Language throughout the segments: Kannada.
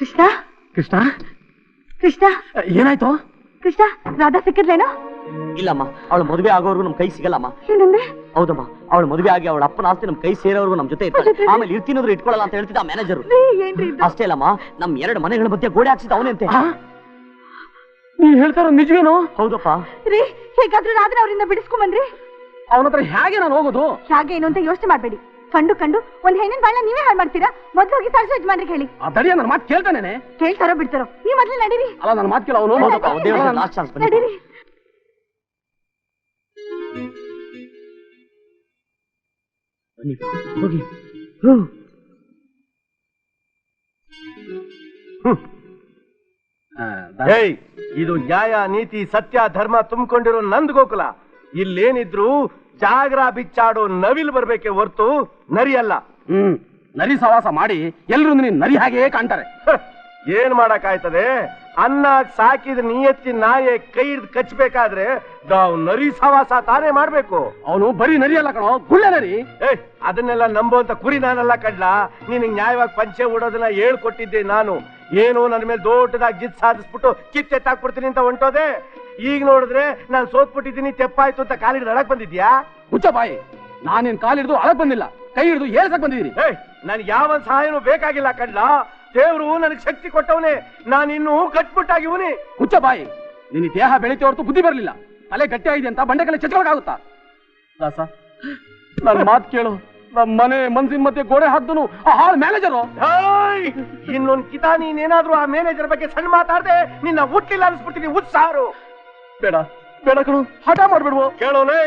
ಕೃಷ್ಣ? ಕೃಷ್ಣ? ಕೃಷ್ಣ? ಏನಾಯ್ತು? ಕೃಷ್ಣ ರಾಧಾ ಸಿಕ್ಕಿರ್ಲೇನು ಇಲ್ಲಮ್ಮ ಅವಳ ಮದುವೆ ಆಗೋವರೆಗೂ ನಮ್ ಕೈ ಸಿಗಲ್ಲಮ್ಮ. ಏನಂದ್ರೆ ಹೌದಮ್ಮ ಅವಳ ಮದುವೆ ಆಗಿ ಅವಳ ಅಪ್ಪನ ಆಸ್ತಿ ನಮ್ ಕೈ ಸೇರೋವರೆಗೂ ನಮ್ ಜೊತೆ ಇರ್ತಾರೆ ಆಮೇಲೆ ಇರ್ತೀನಂದ್ರೆ ಇಟ್ಕೊಳ್ಳಲ್ಲ ಅಂತ ಹೇಳ್ತಿದ್ದ ಮ್ಯಾನೇಜರ್? ಅಷ್ಟೇ ಅಲ್ಲಮ್ಮ ನಮ್ ಎರಡು ಮನೆಗಳ ಮಧ್ಯೆ ಗೋಡೆ ಹಾಕ್ಸಿದ ಅವನಂತೆ? ನೀವ್ ಹೇಳ್ತಾರ ನಿಜವೇನು? ಹೌದಪ್ಪ. ರೀ ಹೇಗಾದ್ರೂ ರಾಧನ ಅವರಿಂದ ಬಿಡಿಸ್ಕೊಂಬನ್ರಿ ಅವನ ಹತ್ರ ಹೇಗೆ ನಾನು ಹೋಗೋದು? ಹೇಗೆ ಏನು ಅಂತ ಯೋಚನೆ ಮಾಡ್ಬೇಡಿ. ಕಂಡು ಕಂಡು ಒಂದ್ ಹೆಣ್ಣಿನ ಬಾಳ ನೀವೇ ಹಾಳು ಮಾಡ್ತೀರಾ? ಮೊದ್ಲು ಹೋಗಿ ಸರ್ಸ ಯಜಮಾನ್ರಿಗೆ ಹೇಳಿ. ಆ ತಡಿಯ ನನ್ನ ಮಾತು ಕೇಳ್ತಾನೇನೆ ಕೇಳ್ತಾರೋ ಬಿಡ್ತಾರೋ? ನೀವ್ ಮೊದ್ಲು ನಡೀರಿ. ಅಲ್ಲ ನನ್ನ ಮಾತು ಕೇಳ ಅವನು ನಡೀರಿ. ಹೋಗಿ. ಇದು ನ್ಯಾಯ ನೀತಿ ಸತ್ಯ ಧರ್ಮ ತುಂಬಿಕೊಂಡಿರೋ ನಂದ್ ಗೋಕುಲ. ಇಲ್ಲೇನಿದ್ರು ಜಾಗ್ರ ಬಿಚ್ಚಾಡೋ ನವಿಲ್ ಬರ್ಬೇಕೆ ಹೊರ್ತು ನರಿ ಅಲ್ಲ. ಹ್ಮ್ ನರಿ ಸವಾಸ ಮಾಡಿ ಎಲ್ರು ನೀನ್ ನರಿ ಹಾಗೆಯೇ ಕಾಣ್ತಾರೆ. ಏನ್ ಮಾಡಕ್ಕಾಯ್ತದೆ? ಅನ್ನ ಸಾಕಿದ ನಿಯತ್ತಿ ನಾಯೆ ಕೈ ಹಿಡ್ದು ಕಚ್ಚಬೇಕಾದ್ರೆ ನಾವು ನರಿ ಸವಾಸ ತಾನೇ ಮಾಡ್ಬೇಕು. ಅವನು ಬರೀ ನರಿ ಅಲ್ಲ ಕಣೋ ಗುಳ್ಳೆ ನರಿ. ಏ ಅದನ್ನೆಲ್ಲ ನಂಬುವಂತ ಕುರಿ ನಾನಲ್ಲ ಕಡ್ಲ. ನೀನ್ ನ್ಯಾಯವಾಗಿ ಪಂಚೆ ಉಡೋದನ್ನ ಹೇಳ್ಕೊಟ್ಟಿದ್ದೆ ನಾನು. ಏನು ನನ್ನ ಮೇಲೆ ದೊಡ್ಡದಾಗಿ ಜಿತ್ ಸಾಧಿಸ್ಬಿಟ್ಟು ಕಿತ್ತೆತ್ತಾಕ್ಬಿಡ್ತೀನಿ ಅಂತ ಹೊಂಟೋದೆ. ಈಗ ನೋಡಿದ್ರೆ ನಾನು ಸೋತ್ಬಿಟ್ಟಿದ್ದೀನಿ ತೆಪ್ಪಾಯ್ತು ಅಂತ ಕಾಲಿಗೆ ಅಳಕ್ ಬಂದಿದ್ಯಾ? ಹುಚ್ಚ ಬಾಯಿ. ನಾನೇನ್ ಕಾಲಿಡ್ದು ಅಳಕ್ ಬಂದಿಲ್ಲ. ಕೈ ಹಿಡಿದು ಏಳ್ಸಕ್ ಬಂದಿದ್ದೀನಿ. ಏಯ್ ನನ್ಗೆ ಯಾವ ಸಹಾಯನೂ ಬೇಕಾಗಿಲ್ಲ ಕಣ್ಣ ದೇವ್ರು ನನಗೆ ಶಕ್ತಿ ಕೊಟ್ಟವನೇ. ನಾನಿನ್ನೂ ಕಟ್ಬಿಟ್ಟಾಗಿವನಿ ಹುಚ್ಚ ಬಾಯಿ ನಿನ್ನ ದೇಹ ಬೆಳಿತೆ ಹೊರತು ಬುದ್ಧಿ ಬರಲಿಲ್ಲ. ತಲೆ ಗಟ್ಟಿ ಆಗಿದೆ ಅಂತ ಬಂಡೆ ಕಲೆ ಚಚ್ಕೊಳಕಾಗುತ್ತಾ ದಾಸ ನನ್ನ ಮಾತು ಕೇಳು. ನಮ್ಮ ಮನೆ ಮನ್ಸಿನ ಮಧ್ಯೆ ಗೋಡೆ ಹಾಕ್ದನು ಆ ಹಾಳ್ ಮ್ಯಾನೇಜರು! ಇನ್ನೊಂದ್ ಕಿತ ನೀನೇನಾದ್ರೂ ಆ ಮ್ಯಾನೇಜರ್ ಬಗ್ಗೆ ಸಣ್ಣ ಮಾತಾಡ್ದೆ ನಿನ್ನ ಹುಟ್ಟಿಲ್ಲ ಅನ್ಸ್ಬಿಡ್ತೀನಿ ಉತ್ಸಾರು ಬೇಡ ಬೇಡ ಕಣು ಹಠ ಮಾಡ್ಬಿಡುವ. ಕೇಳೋಲೆ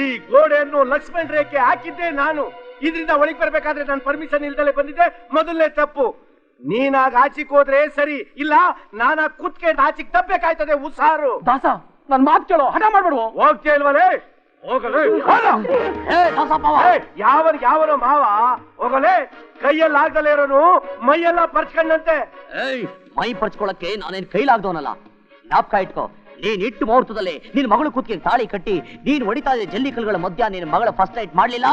ಈ ಗೋಡೆಯನ್ನು ಲಕ್ಷ್ಮಣ್ ರೇಖೆ ಹಾಕಿದ್ದೆ ನಾನು. ಇದರಿಂದ ಒಳಗೆ ಬರಬೇಕಾದ್ರೆ ನಾನು ಪರ್ಮಿಷನ್ ಇಲ್ದಲೆ ಬಂದಿದ್ದೆ ಮೊದಲನೇ ತಪ್ಪು. ನೀನಾಗ ಆಚಿಕ್ ಹೋದ್ರೆ ಸರಿ ಇಲ್ಲ ನಾನಾಗ ಕುತ್ಕೆ ಆಚಿಕ್ ತಪ್ಪಬೇಕಾಯ್ತದೆ ಉಸಾರು ದಾಸ ನನ್ ಮಾತು ಕೇಳೋ ಹಠ ಮಾಡ್ಬಿಡುವ. ಹೋಗ್ತೇ ಇಲ್ವಲೇ ಹೋಗಲೇ ಏ, ದಾಸಪ್ಪವ. ಯಾವನ್ ಯಾವನೋ ಮಾವ? ಹೋಗಲೇ ಕೈಯಲ್ಲಿ ಆಗ್ದಲೇ ಇರೋನು ಮೈಯೆಲ್ಲ ಪರ್ಚ್ಕೊಂಡಂತೆ. ಏಯ್ ಮೈ ಪರ್ಚ್ಕೊಳಕ್ಕೆ ನಾನೇನ್ ಕೈಲಾಗ್ದವನಲ್ಲ. ಜ್ಞಾಪಕ ಇಟ್ಕೋ. ನೀನ್ ಇಟ್ಟು ಮುಹೂರ್ತದಲ್ಲಿ ನಿನ್ ಮಗಳು ಕುತ್ತಿಗೆ ತಾಳಿ ಕಟ್ಟಿ ನೀನ್ ಹೊಡಿತಾ ಇದ್ದ ಜಲ್ಲಿ ಕಲ್ಗಳ ಮಧ್ಯ ನಿನ್ ಮಗಳ ಫಸ್ಟ್ ನೈಟ್ ಮಾಡ್ಲಿಲ್ಲ?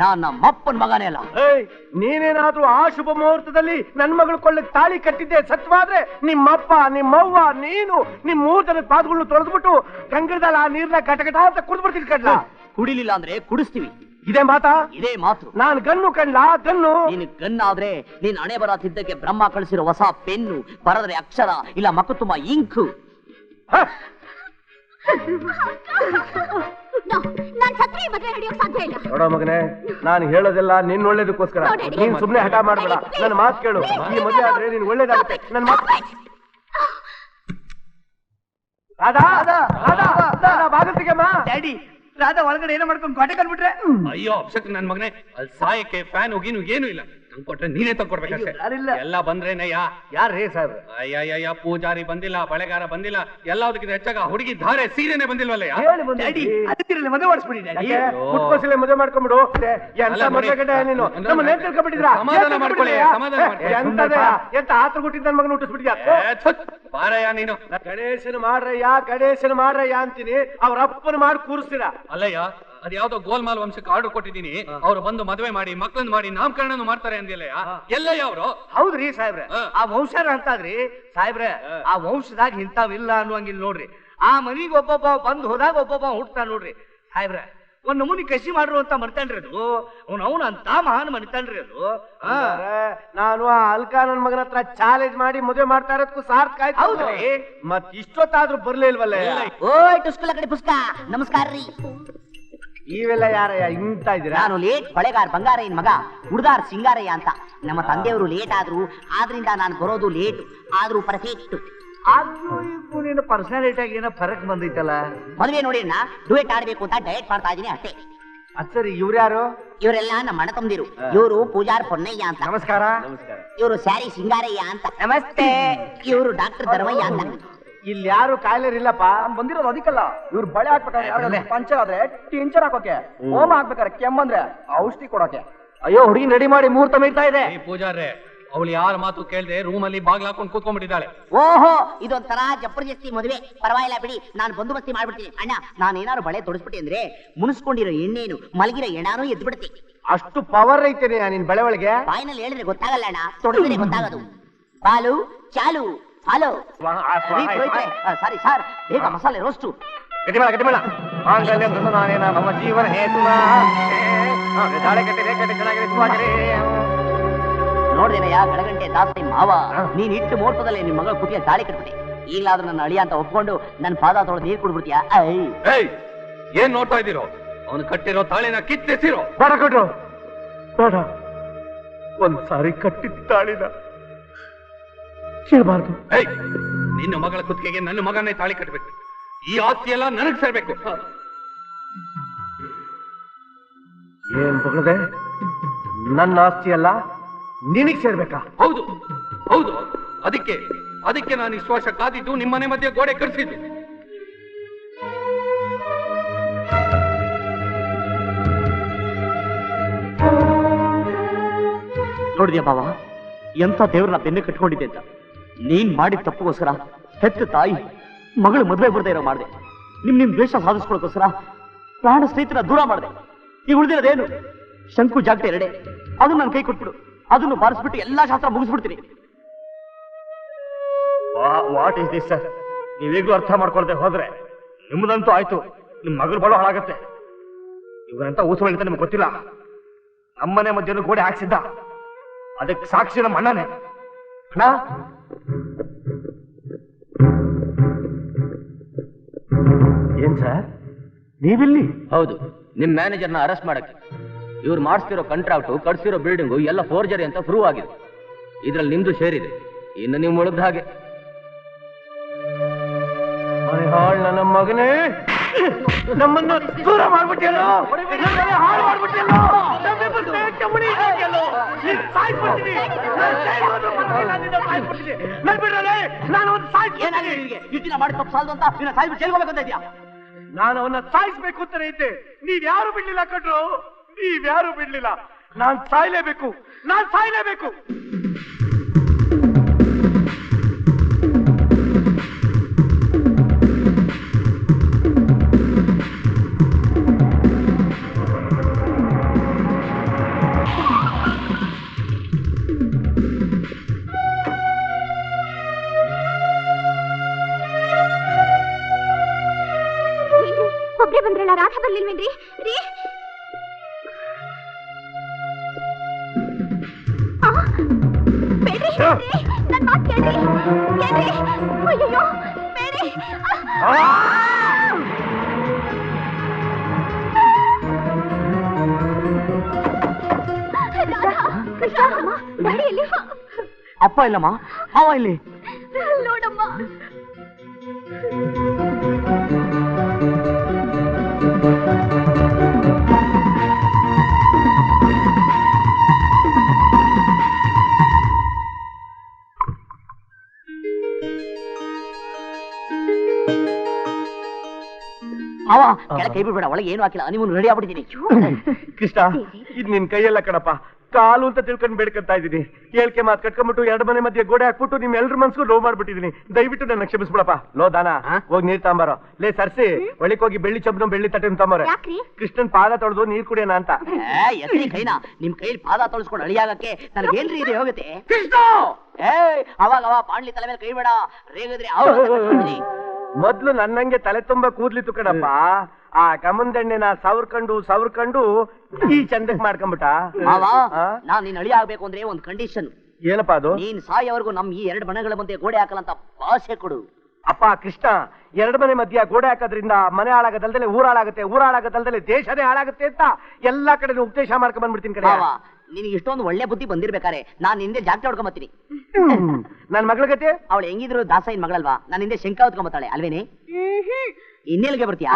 ನಾನ್ ನಮ್ಮ ಅಪ್ಪನ್ ಮಗನೇ ಅಲ್ಲ. ಏಯ್ ನೀನೇನಾದ್ರೂ ಆ ಶುಭ ಮುಹೂರ್ತದಲ್ಲಿ ನನ್ ಮಗಳು ಕೊಳ್ಳೆ ತಾಳಿ ಕಟ್ಟಿದ್ದೆ ಸತ್ವಾದ್ರೆ ನಿಮ್ಮಪ್ಪ ನಿಮ್ಮವ್ವ ನೀನು ನಿಮ್ ಮೂರ್ ಜನದ ಪಾದಗಳನ್ನ ತೊಳೆದ್ಬಿಟ್ಟು ಗಂಗದಲ್ಲಿ ಆ ನೀರ್ನ ಗಟಗಟ ಅಂತ ಕುಡ್ದ್ಬಿಡ್ತೀನಿ ಕಡ್ಲ ಕುಡಿಲಿಲ್ಲ ಅಂದ್ರೆ ಕುಡಿಸ್ತೀವಿ. ಇದೇ ಮಾತಾ? ಇದೇ ಮಾತು. ನಾನ್ ಗನ್ನು ಕಣ್ಲಾ? ಗನ್ನು? ನೀನು ಗನ್ನಾದ್ರೆ ನೀನ್ ಹಣೆ ಬರ ತಿದ್ದಕ್ಕೆ ಬ್ರಹ್ಮ ಕಳಿಸಿರೋ ಹೊಸ ಪೆನ್ನು ಬರದ್ರೆ ಅಕ್ಷರ ಇಲ್ಲ ಮಕ್ಕ ತುಂಬ ಇಂಕು. ಹ, ನಾನ್ ಮದ್ವೆ ನಡೆಯೋಕ್ ಸಾಧ್ಯ ಇಲ್ಲ. ನೋಡೋ ಮಗನೇ ನಾನು ಹೇಳೋದೆಲ್ಲ ನಿನ್ ಒಳ್ಳೇದಕ್ಕೋಸ್ಕರ. No, Daddy. ನೀನ್ ಸುಮ್ನೆ ಹಠ ಮಾಡ್ಬೇಡ. ನನ್ನ ಮಾತು ಕೇಳು. ಈ ಮದುವೆ ಆದ್ರೆ ನೀನ್ ಒಳ್ಳೇದಾಗುತ್ತೆ. ನನ್ನ ಮಾತು ರಾಧಾ ರಾಧಾ ರಾಧಾ ಅಮ್ಮ ಡ್ಯಾಡಿ ರಾಧಾ ಒಳಗಡೆ ಏನೋ ಮಾಡ್ಕೊಂಡು ಗೋಟೆ ಕಂಡ್ಬಿಟ್ರೆ ಅಯ್ಯೋ ಅಪ್ಸಕ್ ನನ್ ಮಗನೇ ಅಲ್ಲಿ ಸಾಯಕ್ಕೆ ಫ್ಯಾನ್ ಹೋಗಿನು ಏನು ಇಲ್ಲ. ನಂಗ್ ಕೊಟ್ರೆ ನೀನೇ ತಗೊಡ್ಬೇಕಷ್ಟೇ ಯಾರಿಲ್ಲ. ಎಲ್ಲ ಬಂದ್ರೇನಯ್ಯ? ಯಾರೇ ಸರ್ ಅಯ್ಯಯ್ಯ ಪೂಜಾರಿ ಬಂದಿಲ್ಲ ಬಳೆಗಾರ ಬಂದಿಲ್ಲ ಎಲ್ಲದಕ್ಕಿಂತ ಹೆಚ್ಚಾಗ ಹುಡುಗಿ ಧಾರೆ ಸೀರೆನೆ ಬಂದಿಲ್ವಲ್ಲಯ್ಯ ಮದುವೆ ಮಾಡಿಸ್ಬಿಡಿ ಡ್ಯಾಡಿ. ಕುಟ್ಕೋಸಲೆ ಮದುವೆ ಮಾಡ್ಕೊಂಡ್ಬಿಡು. ಎಂತ ಮದುವೆ ನೀನು? ನಮ್ಮ ನೇಮ್ ತಿಳ್ಕೊಂಡ್ಬಿಟ್ಟಿದ್ರ ಸಮಾಧಾನ ಮಾಡ್ಕೊಳ್ಳಿ, ಸಮಾಧಾನ. ಎಂತದ? ಎಂತ ಆತ್ರ ಹುಟ್ಟಿದ ನನ್ನ ಮಗನ ಹುಟ್ಟಿಸ್ಬಿಟ್ಟಿದ್ಯಾ? ಬಾರಯ್ಯ ನೀನು. ಗಣೇಶನ ಮಾಡ್ರಯ್ಯ ಗಣೇಶನ ಮಾಡ್ರಯ್ಯ ಅಂತೀನಿ. ಅವ್ರ ಅಪ್ಪನ ಮಾಡಿ ಕೂರಿಸ್ತೀರಾ? ಅಲ್ಲಯ್ಯ ಅದ್ ಯಾವ್ದೋ ಗೋಲ್ಮಾಲ್ ವಂಶಕ್ಕೆ ಆರ್ಡರ್ ಕೊಟ್ಟಿದ್ದೀನಿ ಅವ್ರು ಬಂದು ಮದುವೆ ಮಾಡಿ ಮಕ್ಕಳನ್ನ ಮಾಡಿ ನಾಮಕರಣನು ಮಾಡ್ತಾರೆ ಅಂದಿಲ್ಲ ಎಲ್ಲ ಅವರು? ಹೌದ್ರಿ ಸಾಹೇಬ್ರೆ. ಆ ವಂಶರ ಅಂತಾದ್ರಿ ಸಾಹೇಬ್ರೆ ಆ ವಂಶದಾಗ ಇಂಥವಿಲ್ಲ ಅನ್ನುವಂಗಿಲ್ಲ ನೋಡ್ರಿ. ಆ ಮನಿಗೆ ಒಬ್ಬೊಬ್ಬ ಬಂದು ಹೋದಾಗ ಒಬ್ಬೊಬ್ಬ ಹುಟ್ತಾ ನೋಡ್ರಿ. ಸಾಹೇಬ್ರೆ ಒಂದ್ ನಮೂನಿ ಕಸಿ ಮಾಡ್ರು ಅಂತ ಮರ್ತಾನ್ರಿ ಅದು. ಅವ್ನ ಅವನ ಅಂತ ಮಹಾನ್ ಮನಿತಾನ್ರಿ ಅದು. ಹಾ. ನಾನು ಆ ಅಲ್ಕಾನನ್ ಮಗನ ಹತ್ರ ಚಾಲೆಂಜ್ ಮಾಡಿ ಮದುವೆ ಮಾಡ್ತಾ ಇರೋದಕ್ಕೂ ಸಾರ್ಥಕ ಆಯ್ತು. ಹೌದ್ರಿ. ಮತ್ ಇಷ್ಟೊತ್ತಾದ್ರೂ ಬರ್ಲಿಲ್ವಲ್ಲ ಓಯ್ ಟುಸ್ಕುಲ ಕಡೆ ಪುಸ್ಕ ನಮಸ್ಕಾರ ರೀ ನೀವೆಲ್ಲ ಯಾರಯ್ಯ ಇಂತ ಇದ್ದೀರಾ? ನಾನು ಲೇಟ್ ಬಳೆಗಾರ್ ಬಂಗಾರಯ್ಯನ ಮಗ ಹುಡುಗಾರ್ ಸಿಂಗಾರಯ್ಯ ಅಂತ. ನಮ್ಮ ತಂದೆಯವರು ಲೇಟ್ ಆದ್ರು ಆದ್ರಿಂದ ನಾನು ಬರೋದು ಲೇಟ್ ಆದ್ರೂ ಪರ್ಫೆಕ್ಟ್. ಆದ್ರೂ ನಿನ್ನ ಪರ್ಸನಾಲಿಟಿಯಾಗಿ ಏನೋ ಫರಕ್ ಬಂದೈತಲ್ಲ? ಮದುವೆ ನೋಡಿ ಅಣ್ಣ ಡುಯೆಟ್ ಆಡ್ಬೇಕು ಅಂತ ಡಯಟ್ ಮಾಡ್ತಾ ಇದೀನಿ ಅಷ್ಟೇ. ಅದ್ ಸರಿ ಇವ್ರ್ಯಾರು ಇವರೆಲ್ಲ ನಮ್ಮ ಅಣ್ಣ ತಂದಿರು ಇವರು ಪೂಜಾರ್ ಪೊನ್ನಯ್ಯ ಅಂತ. ನಮಸ್ಕಾರ. ನಮಸ್ಕಾರ. ಇವರು ಸ್ಯಾರಿ ಸಿಂಗಾರಯ್ಯ ಅಂತ. ನಮಸ್ತೆ. ಇವರು ಡಾಕ್ಟರ್ ಧರ್ಮಯ್ಯ ಅಂತ. ಇಲ್ಲಿ ಯಾರು ಕಾಯಿಲೆ ಇಲ್ಲಪ್ಪ ಬಂದಿರೋದು ಅದಕ್ಕಲ್ಲ. ಇವ್ರು ಬಳೆ ಹಾಕ್ಬೇಕಾದ್ರೆ ಪಂಚರ್ ಆದ್ರೆ ಟಿಂಚರ್ ಹಾಕೋಕೆ ಹೋಮ. ಹಾಕ್ಬೇಕಾದ್ರೆ ಕೆಮ್ಮಂದ್ರೆ ಔಷಧಿ ಕೊಡೋಕೆ. ಅಯ್ಯೋ ಹುಡುಗಿ ರೆಡಿ ಮಾಡಿ ಮುಹೂರ್ತ ಮೀರ್ತಾ ಇದೆ. ಈ ಪೂಜಾರ್ರೆ ಅವಳು ಯಾರ ಮಾತು ಕೇಳದೆ ರೂಮ್ ಅಲ್ಲಿ ಬಾಗ್ಲ ಹಾಕೊಂಡು ಕೂತ್ಕೊಂಡ್ಬಿಟ್ಟಿದ್ದಾಳೆ. ಓಹೋ ಇದೊಂಥರ ಜಬರ್ದಸ್ತಿ ಮದುವೆ. ಪರವಾಗಿಲ್ಲ ಬಿಡಿ ನಾನು ಬಂದೋಬಸ್ತಿ ಮಾಡ್ಬಿಡ್ತೀನಿ. ಅಣ್ಣ ನಾನು ಏನಾದ್ರು ಬಳೆ ತೊಡಸ್ಬಿಟ್ಟೆ ಅಂದ್ರೆ ಮುನಿಸ್ಕೊಂಡಿರೋ ಎಣ್ಣೆನು ಮಲಗಿರೋ ಎಣ್ಣಾನು ಎದ್ದು ಬಿಡುತ್ತೆ ಅಷ್ಟು ಪವರ್ ಐತೆ ನಿನ್ ಬಳೆ ಒಳಗೆ. ಬಾಯಿನಲ್ಲಿ ಹೇಳಿದ್ರೆ ಗೊತ್ತಾಗಲ್ಲ ಅಣ್ಣ ತೊಡಗಿದ್ರೆ ಗೊತ್ತಾಗೋದು. ಬಾಲು ಚಾಲು. ಫಾಲೋ ಸಾರಿ ಸರ್ ಬೇಗ ಮಸಾಲೆ ರೋಸ್ಟು ಗಟ್ಟಿಮೇಳ ಗಟ್ಟಿಮೇಳ. ಮಾಂಗಲ್ಯ ಮೃತನಾನೇನ ಮಮ ಜೀವನ ಹೇತುನ ತಾಳೆ ಕಟ್ಟಿ ಚೆನ್ನಾಗಿದೆ ಸುವಾಸನೆ. ನೋಡ್ದೇನಯ್ಯ ಗಡಗಂಟೆ ದಾಸ್ತಿ ಮಾವ. ನೀನ್ ಇಟ್ಟು ಮುಹೂರ್ತದಲ್ಲಿ ನಿನ್ ಮಗಳ ಕುಟಿಯ ತಾಳಿ ಕಟ್ಬಿಟ್ಟೆ. ಈಗಲಾದ್ರೂ ನನ್ನ ಅಳಿಯ ಅಂತ ಒಪ್ಕೊಂಡು ನನ್ನ ಪಾದ ತೊಳೆದು ನೀರು ಕುಡ್ಬಿಡ್ತೀಯ? ಏನ್ ನೋಡ್ತಾ ಇದ್ದೀರೋ? ಅವನು ಕಟ್ಟಿರೋ ತಾಳಿನ ಕಿತ್ತೆಸಿರೋ? ಬೇಡ ಕೊಟ್ರು ಬೇಡ. ಒಂದ್ ಸಾರಿ ಕಟ್ಟಿದ ತಾಳಿನ. ಏಯ್ ನಿನ್ನ ಮಗಳ ಕುತ್ತಿಗೆಗೆ ನನ್ನ ಮಗನೇ ತಾಳಿ ಕಟ್ಟಬೇಕು ಈ ಆಸ್ತಿ ಎಲ್ಲ ನನಗ್ ಸೇರ್ಬೇಕು. ಏನ್ ಬಗಳದೆ ನನ್ನ ಆಸ್ತಿ ಅಲ್ಲ ನಿನಗ್ ಸೇರ್ಬೇಕಾ? ಹೌದು ಹೌದು. ಅದಕ್ಕೆ ಅದಕ್ಕೆ ನಾನು ವಿಶ್ವಾಸ ವರ್ಷ ಕಾದಿದ್ದು ನಿಮ್ಮನೆ ಮಧ್ಯೆ ಗೋಡೆ ಕಟ್ಸಿದ್ದು ನೋಡಿದ್ಯಾ ಬಾವ? ಎಂತ ದೇವ್ರನ್ನ ಬೆನ್ನೆ ಕಟ್ಕೊಂಡಿದ್ದೆ ಅಂತ. ನೀನ್ ಮಾಡಿದ ತಪ್ಪುಗೋಸ್ಕರ ಹೆತ್ತ ತಾಯಿ, ಮಗಳು ಮದುವೆ ಬರ್ದೇ ಇರೋ ಮಾಡಿದೆ. ನಿಮ್ ನಿಮ್ ದ್ವೇಷ ಸಾಧಿಸ್ಕೊಳಕೋಸ್ಕರ ಪ್ರಾಣ ಸ್ನೇಹಿತರ ದೂರ ಮಾಡಿದೆ. ಈಗ ಉಳಿದಿರೋದೇನು? ಶಂಕು ಜಾಗಟೆ ಎರಡೆ ಅದು ನನ್ನ ಕೈ ಕೊಟ್ಬಿಡು. ಅದನ್ನು ಬಾರಿಸ್ಬಿಟ್ಟು ಎಲ್ಲಾ ಶಾಸ್ತ್ರ ಮುಗಿಸ್ಬಿಡ್ತೀನಿ. What is this, sir? ನೀವೀಗ್ಲೂ ಅರ್ಥ ಮಾಡ್ಕೊಳ್ದೆ ಹೋದ್ರೆ ನಿಮ್ಮದಂತೂ ಆಯ್ತು. ನಿಮ್ ಮಗಳು ಬಳು ಹಾಳಾಗತ್ತೆ. ಇವರಂತ ಊಸ ಅಂತ ನಿಮ್ಗೆ ಗೊತ್ತಿಲ್ಲ. ನಮ್ಮನೆ ಮಧ್ಯೆ ಗೋಡೆ ಹಾಕ್ಸಿದ್ದ. ಅದಕ್ಕೆ ಸಾಕ್ಷಿ ನಮ್ಮ ಅಣ್ಣನೇ. ಅಣ್ಣ ಏನ್ ಸರ್ ನೀವಿಲ್ಲಿ? ಹೌದು ನಿಮ್ ಮ್ಯಾನೇಜರ್ನ ಅರೆಸ್ಟ್ ಮಾಡಕ್ಕೆ. ಇವ್ರು ಮಾಡಿಸ್ತಿರೋ ಕಾಂಟ್ರಾಕ್ಟು ಕಟ್ಸಿರೋ ಬಿಲ್ಡಿಂಗು ಎಲ್ಲ ಫೋರ್ಜರಿ ಅಂತ ಪ್ರೂವ್ ಆಗಿದೆ. ಇದ್ರಲ್ಲಿ ನಿಮ್ದು ಸೇರಿದೆ. ಇದೆ ಇನ್ನು ನೀವು ಮುಳುಗ್ದ ಹಾಗೆ. ನನ್ನ ಮಗನೇ! ನಮ್ಮನ್ನು ದೂರ ಮಾಡ್ಬಿಟ್ಟಿಯಲ್ಲೋ? ಹಾಳು ಮಾಡ್ಬಿಟ್ಟಿಯಲ್ಲೋ. ನೀನ್ ಅವ್ನ ಸಾಯ್ಸ್ಬಿಡ್ತೀನಿ. ಏನಾಗಿದೆ ನಿನಗೆ? ಇಷ್ಟಿನ ಮಾಡಿ ತಪ್ಪು ಸಾಲದು ಅಂತ ನಿನ್ನ ಸಾಯ್ಬು ಜೈಲ್ಗೋಗ್ಬೇಕು ಅಂತ ಇದೆಯಾ? ನಾನು ಅವನ್ನ ಸಾಯಿಸ್ಬೇಕು ಅಂತಾನೆ ಇದ್ದೆ. ನೀವ್ ಯಾರು ಬಿಡ್ಲಿಲ್ಲ ಕಟ್ರು ನೀವ್ ಯಾರು ಬಿಡ್ಲಿಲ್ಲ? ನಾನ್ ಸಾಯ್ಲೇಬೇಕು. ನಾನ್ ಸಾಯ್ಲೇಬೇಕು. ಅಪ್ಪ ಇಲ್ಲಮ್ಮ ಅವ ಇಲ್ಲಿ. ನೋಡಮ್ಮ. ಕೆಳ ಕೈ ಬಿಡಬೇಡ ಒಳಗೆ ಏನು ಹಾಕಿಲ್ಲ. ನೀವು ರೆಡಿ ಆಗ್ಬಿಟ್ಟಿದ್ದೀನಿ ಕೃಷ್ಣ ಇದ್ ನಿನ್ ಕೈಯಲ್ಲ ಕಣಪ್ಪ. ಕಾಲು ಅಂತ ತಿಳ್ಕೊಂಡ್ ಬೇಡ್ಕೊಂತ ಇದೀನಿ ಹೇಳ್ಕೆ ಮಾತು ಕಟ್ಕೊಂಡ್ಬಿಟ್ಟು ಎರಡು ಮನೆ ಮಧ್ಯೆ ಗೋಡೆ ಹಾಕ್ಬಿಟ್ಟು ನಿಮ್ ಎಲ್ರ ಮನ್ಸ್ಗೂ ಲೋ ಮಾಡ್ಬಿಟ್ಟಿದ್ದೀನಿ ದಯವಿಟ್ಟು ನನ್ನ ಕ್ಷಮಿಸ್ಬಿಡಪ್ಪ ಲೋ ದಾನ ಹೋಗಿ ನೀರ್ ತಾಂಬಾರೋ. ಲೇ ಸರ್ಸಿ ಒಳಕ್ ಹೋಗಿ ಬೆಳ್ಳಿ ಚಬ್ನ ಬೆಳ್ಳಿ ತಟ್ಟೆ ತಾಂಬಾರ. ಯಾಕ್ರಿ? ಕೃಷ್ಣನ್ ಪಾದ ತೊಳೆದು ನೀರ್ ಕುಡಿಯೋಣ ಅಂತ. ಕೈನಾ. ನಿಮ್ ಕೈಲಿ ಪಾದ ತೊಳಸ್ಕೊಂಡು ಅಳಿಯಾಗಕ್ಕೆ ನನಗೆ ಏನ್ರಿ ಇದೆ ಹೋಗುತ್ತೆ ಏ ಅವಾಗ ಅವ ಪಾಂಡ್ಲಿ ತಲೆ ಮೇಲೆ ಕೈ ಬೇಡ. ರೇಗಿದ್ರೆ ಅವ್ರು ಮೊದ್ಲು ನನ್ನಂಗೆ ತಲೆ ತುಂಬಾ ಕೂದ್ಲಿತ್ತು ಕಣಪ್ಪ. ಆ ಕಮಂದಣ್ಣೆನ ಸವರ್ಕಂಡು ಸವರ್ಕಂಡು ಈ ಚಂದಕ್ ಮಾಡ್ಕೊಂಬಿಟ? ನಾನ್ ನೀನ್ ಅಳಿ ಆಗ್ಬೇಕು ಅಂದ್ರೆ ಒಂದ್ ಕಂಡೀಷನ್ ಏನಪ್ಪ ಅದು? ನೀನ್ ಸಾಯವರೆಗೂ ನಮ್ ಈ ಎರಡು ಮನೆಗಳ ಮಧ್ಯೆ ಗೋಡೆ ಹಾಕಲಂತ ಭಾಷೆ ಕೊಡು. ಅಪ್ಪ ಕೃಷ್ಣ ಎರಡು ಮನೆ ಮಧ್ಯ ಗೋಡೆ ಹಾಕೋದ್ರಿಂದ ಮನೆ ಹಾಳಾಗದಲ್ದಲೆ ಊರ ಹಾಳಾಗುತ್ತೆ ಊರ ಹಾಳಾಗದಲ್ದಲೆ ದೇಶನೇ ಹಾಳಾಗುತ್ತೆ ಅಂತ ಎಲ್ಲಾ ಕಡೆ ಉಪದೇಶ ಮಾಡ್ಕೊಂಡ್ ಬಂದ್ಬಿಡ್ತೀನಿ ಕಡೆ ನಿನಗೆ ಇಷ್ಟೊಂದು ಒಳ್ಳೆ ಬುದ್ಧಿ ಬಂದಿರ್ಬೇಕಾರೆ ನಾನ್ ಹಿಂದೆ ಜಾಸ್ತಿ ಹೊಡ್ಕೊಂಬತ್ತೀನಿ. ನನ್ ಮಗಳ ಗತಿ ಅವಳು ಹೆಂಗಿದ್ರು ದಾಸೈನ್ ಮಗಳಲ್ವಾ? ನಾನು ಹಿಂದೆ ಶಂಕ ಹೊತ್ಕೊಂಬತ್ತಾಳೆ ಅಲ್ವೇನೆ? ಇನ್ನೆಲ್ಗೆ ಬರ್ತೀಯಾ!